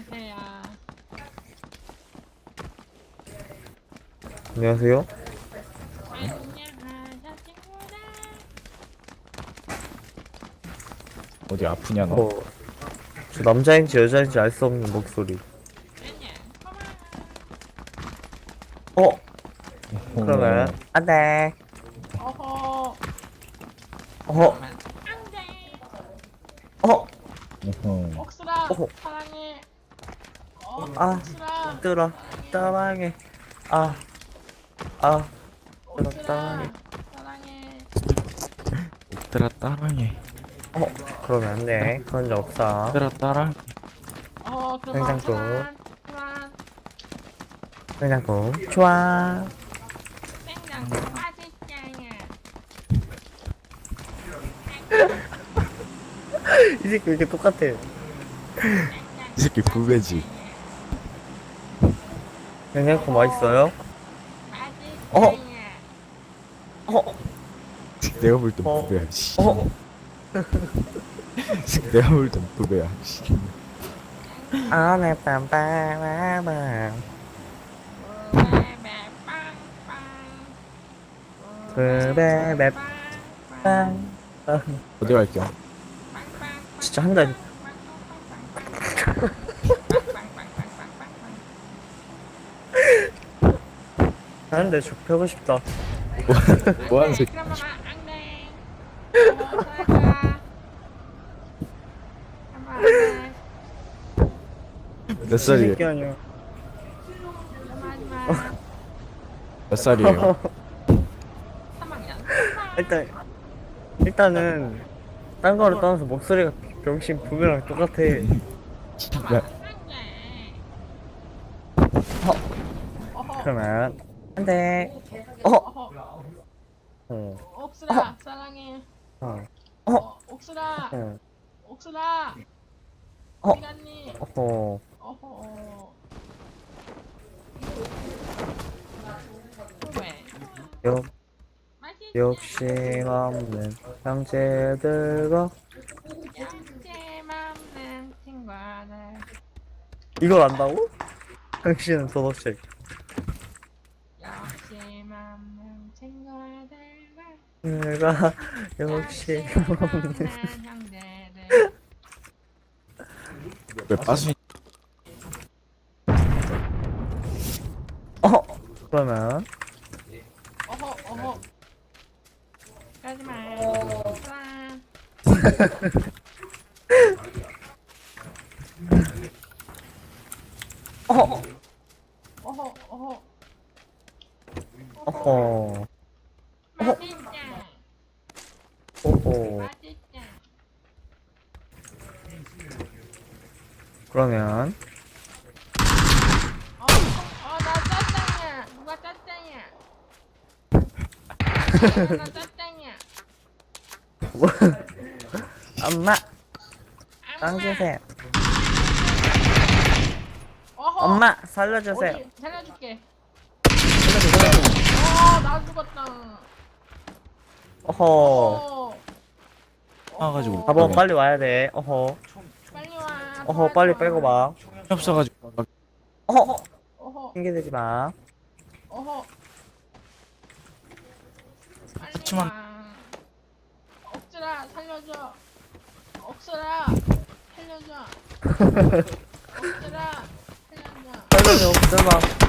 안녕하세요. 안녕하세요. 안녕하세요. 어디 아프냐 너? 어, 저 남자인지 여자인지 알 수 없는 목소리. 안녕. 어, 그러면 안돼. 어허. 어, 안돼. 어, 어허. 옥수라 어허. 사랑해. 어, 아. 옥수라. 들어, 따랑해. 아, 아, 옥수라 사랑해. 사랑해. 얘들아 따랑해. 어, 그러면 안 돼. 그런 적 없어. 얘들아 따랑. 어, 그만 냉장고. 그만 그만. 냉장고 좋아. 냉장고 맛있잖아. 이 새끼 왜 이렇게 똑같아? 이 새끼 부배지. 냉장고 맛있어요? 맛있잖아. 어, 내가 볼땐 어. 부배야. 씨. 어, 내가 볼땐 부배야. 씨. 아메 빰빰빰빰. 그래, 맵, 빵. 아, 어디 갈게요? 진짜 한 달. 하는데 저 펴고 싶다. 뭐 하는 새끼? 그러면 안 돼. 그러면 안 돼. 몇 살이에요? 새끼 아니야. 그러면 하지 마. 몇 살이에요? 3학년. 일단 일단은 딴 거를 떠나서 목소리가 병신 부배랑 똑같아. 어허. 그러 면안 돼. 어, 어허. 어, 옥수라 사랑해. 어, 어, 옥수라. 어, 옥수라. 어. 어디 갔니? 어, 어허. 왜? 역 맛있지? 욕심 없는 형제들과 욕심 없는 친구들. 이걸 안다고? 당신은 도덕책. 욕심 없는 친구들과 내가 형제들. 왜 빠수? 어, 그러면 어허 어허. 가지 마. 사랑. 어, 어허 어허. 어허, 맛있다. 오호. 맛있다. 그러면 어, 어, 나 짜장이야. 누가 짜장이야? 나 짜장이야. 뭐? 엄마 빵 엄마. 주세요. 어허. 엄마 살려주세요. 어디 살려줄게. 살려주세요. 어, 나 죽었다. 어허. 어. 와가지고 어허. 가보 빨리 와야 돼. 어허. 빨리 와. 어허 빨리 빼고 봐. 총이 없어가지고. 어허. 어허. 핑계대지 마. 어허. 빨리 그치만- 와. 억수라 살려줘. 억수라 살려줘. 억수라 살려줘. 살려줘 없잖아.